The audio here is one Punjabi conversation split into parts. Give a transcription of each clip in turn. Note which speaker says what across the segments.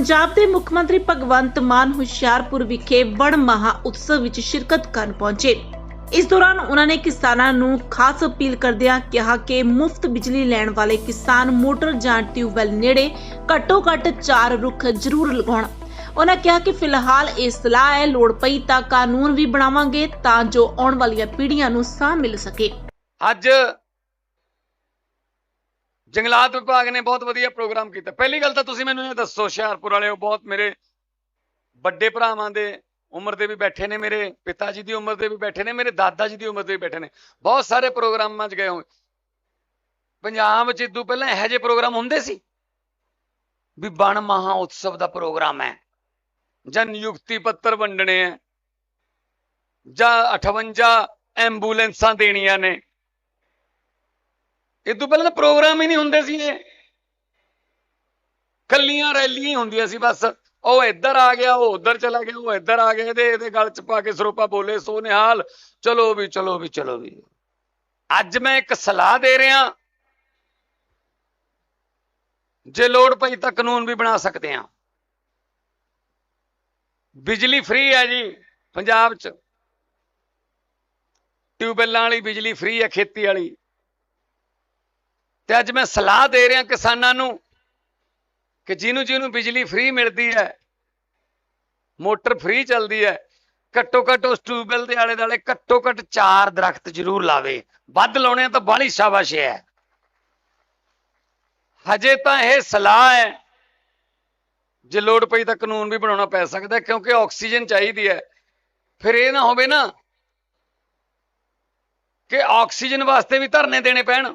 Speaker 1: ਪੰਜਾਬ ਦੇ ਮੁੱਖ ਮੰਤਰੀ ਭਗਵੰਤ ਮਾਨ ਹੁਸ਼ਿਆਰਪੁਰ ਵਿਖੇ ਵਣ ਮਹਾ ਉਤਸਵ ਵਿੱਚ ਸ਼ਿਰਕਤ ਕਰਨ ਪਹੁੰਚੇ। ਇਸ ਦੌਰਾਨ ਉਹਨਾਂ ਨੇ ਕਿਸਾਨਾਂ ਨੂੰ ਖਾਸ ਅਪੀਲ ਕਰਦਿਆਂ ਕਿਹਾ ਕਿ ਮੁਫਤ ਬਿਜਲੀ ਲੈਣ ਵਾਲੇ ਕਿਸਾਨ ਮੋਟਰ ਜਾਂ ਟਿਊਬਵੈੱਲ ਨੇੜੇ ਘੱਟੋ ਘੱਟ 4 ਰੁੱਖ ਜ਼ਰੂਰ ਲਗਾਉਣ। ਉਹਨਾਂ ਕਿਹਾ ਕਿ ਫਿਲਹਾਲ ਇਹ ਸਲਾਹ ਹੈ, ਲੋੜ ਪਈ ਤਾਂ ਕਾਨੂੰਨ ਵੀ ਬਣਾਵਾਂਗੇ ਤਾਂ ਜੋ ਆਉਣ ਵਾਲੀਆਂ ਪੀੜ੍ਹੀਆਂ ਨੂੰ ਸਾਹ ਮਿਲ ਸਕੇ।
Speaker 2: ਅੱਜ ਜੰਗਲਾਤ ਵਿਭਾਗ ਨੇ ਬਹੁਤ ਵਧੀਆ ਪ੍ਰੋਗਰਾਮ ਕੀਤਾ। ਪਹਿਲੀ ਗੱਲ ਤਾਂ ਤੁਸੀਂ ਮੈਨੂੰ ਇਹ ਦੱਸੋ, ਹੁਸ਼ਿਆਰਪੁਰ ਵਾਲਿਓ, ਬਹੁਤ ਮੇਰੇ ਵੱਡੇ ਭਰਾਵਾਂ ਦੇ ਉਮਰ ਦੇ ਵੀ ਬੈਠੇ ਨੇ, ਮੇਰੇ ਪਿਤਾ ਜੀ ਦੀ ਉਮਰ ਦੇ ਵੀ ਬੈਠੇ ਨੇ, ਮੇਰੇ ਦਾਦਾ ਜੀ ਦੀ ਉਮਰ ਦੇ ਵੀ ਬੈਠੇ ਨੇ। ਬਹੁਤ ਸਾਰੇ ਪ੍ਰੋਗਰਾਮਾਂ 'ਚ ਗਏ ਹੋਏ। ਪੰਜਾਬ 'ਚ ਇਦੋਂ ਪਹਿਲਾਂ ਇਹੋ ਜਿਹੇ ਪ੍ਰੋਗਰਾਮ ਹੁੰਦੇ ਸੀ ਵੀ ਬਣ ਮਹਾ ਉਤਸਵ ਦਾ ਪ੍ਰੋਗਰਾਮ ਹੈ, ਜਾਂ ਨਿਯੁਕਤੀ ਪੱਤਰ ਵੰਡਣੇ ਹੈ, ਜਾਂ 58 ਐਂਬੂਲੈਂਸਾਂ ਦੇਣੀਆਂ ਨੇ। ਇਹ ਤੋਂ ਪਹਿਲਾਂ ਤਾਂ ਪ੍ਰੋਗਰਾਮ ਹੀ ਨਹੀਂ ਹੁੰਦੇ ਸੀ ਇਹ। ਕੱਲੀਆਂ ਰੈਲੀਆਂ ਹੀ ਹੁੰਦੀਆਂ ਸੀ ਬਸ। ਉਹ ਇੱਧਰ ਆ ਗਿਆ, ਉਹ ਉੱਧਰ ਚਲਾ ਗਿਆ, ਉਹ ਇੱਧਰ ਆ ਗਿਆ, ਇਹਦੇ ਇਹਦੇ ਗਲ ਚ ਪਾ ਕੇ ਸਰੋਪਾ ਬੋਲੇ ਸੋ ਨਿਹਾਲ ਚਲੋ ਵੀ ਚਲੋ ਵੀ ਚਲੋ ਵੀ। ਅੱਜ ਮੈਂ ਇੱਕ ਸਲਾਹ ਦੇ ਰਿਹਾ। ਜੇ ਲੋੜ ਪਈ ਤਾਂ ਕਾਨੂੰਨ ਵੀ ਬਣਾ ਸਕਦੇ ਆ ਬਿਜਲੀ ਫ੍ਰੀ ਹੈ ਜੀ, ਪੰਜਾਬ ਚ। ਟਿਊਬਵੈੱਲਾਂ ਵਾਲੀ ਬਿਜਲੀ ਫ੍ਰੀ ਹੈ, ਖੇਤੀ ਵਾਲੀ। ਤੇ ਅੱਜ ਮੈਂ ਸਲਾਹ ਦੇ ਰਿਹਾ ਕਿਸਾਨਾਂ ਨੂੰ ਕਿ ਜਿਹਨੂੰ ਜਿਹਨੂੰ ਬਿਜਲੀ ਫ੍ਰੀ ਮਿਲਦੀ ਹੈ, ਮੋਟਰ ਫ੍ਰੀ ਚੱਲਦੀ ਹੈ, ਘੱਟੋ ਘੱਟ ਉਸ ਟਿਊਬਵੈੱਲ ਦੇ ਆਲੇ ਦੁਆਲੇ ਘੱਟੋ ਘੱਟ ਚਾਰ ਦਰਖਤ ਜ਼ਰੂਰ ਲਾਵੇ। ਵੱਧ ਲਾਉਣੇ ਆ ਤਾਂ ਬਾਹਲੀ ਸ਼ਾਬਾਸ਼ ਹੈ। ਹਜੇ ਤਾਂ ਇਹ ਸਲਾਹ ਹੈ, ਜੇ ਲੋੜ ਪਈ ਤਾਂ ਕਾਨੂੰਨ ਵੀ ਬਣਾਉਣਾ ਪੈ ਸਕਦਾ ਕਿਉਂਕਿ ਆਕਸੀਜਨ ਚਾਹੀਦੀ ਹੈ। ਫਿਰ ਇਹ ਨਾ ਹੋਵੇ ਨਾ ਕਿ ਆਕਸੀਜਨ ਵਾਸਤੇ ਵੀ ਧਰਨੇ ਦੇਣੇ ਪੈਣ।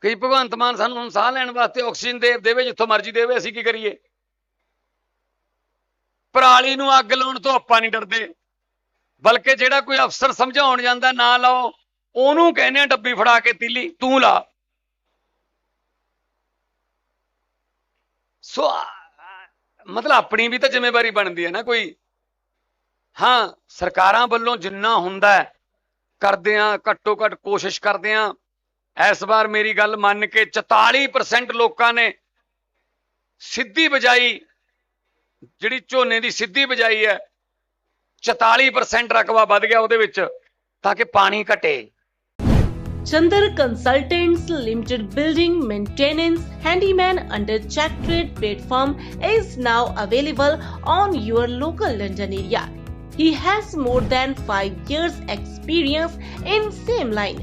Speaker 2: ਕਈ ਭਗਵੰਤ ਮਾਨ ਸਾਨੂੰ ਹੁਣ ਸਾਹ ਲੈਣ ਵਾਸਤੇ ਆਕਸੀਜਨ ਦੇ ਦੇਵੇ ਜਿੱਥੋਂ ਮਰਜ਼ੀ ਦੇਵੇ, ਅਸੀਂ ਕੀ ਕਰੀਏ? ਪਰਾਲੀ ਨੂੰ ਅੱਗ ਲਾਉਣ ਤੋਂ ਆਪਾਂ ਨਹੀਂ ਡਰਦੇ। ਬਲਕਿ ਜਿਹੜਾ ਕੋਈ ਅਫਸਰ ਸਮਝਾਉਣ ਜਾਂਦਾ, ਨਾ ਲਾਓ, ਉਹਨੂੰ ਕਹਿੰਦੇ ਆ ਡੱਬੀ ਫੜਾ ਕੇ ਤੀਲੀ, ਤੂੰ ਲਾ। ਸੋ ਮਤਲਬ ਆਪਣੀ ਵੀ ਤਾਂ ਜ਼ਿੰਮੇਵਾਰੀ ਬਣਦੀ ਹੈ ਨਾ ਕੋਈ। ਹਾਂ, ਸਰਕਾਰਾਂ ਵੱਲੋਂ ਜਿੰਨਾ ਹੁੰਦਾ ਕਰਦੇ ਆ ਘੱਟੋ ਘੱਟ ਕੋਸ਼ਿਸ਼ ਕਰਦੇ ਆ ਇਸ ਵਾਰ ਮੇਰੀ ਗੱਲ ਮੰਨ ਕੇ 44% ਲੋਕਾਂ ਨੇ ਸਿੱਧੀ ਬਜਾਈ ਜਿਹੜੀ ਝੋਨੇ ਦੀ ਸਿੱਧੀ ਬਜਾਈ ਹੈ 44% ਰਕਬਾ ਵੱਧ ਗਿਆ ਉਹਦੇ ਵਿੱਚ ਤਾਂ ਕਿ ਪਾਣੀ ਘਟੇ
Speaker 1: Chandar Consultants Limited Building Maintenance Handyman under Check Trade platform is now available on your local London area. He has more than 5 years experience in same line.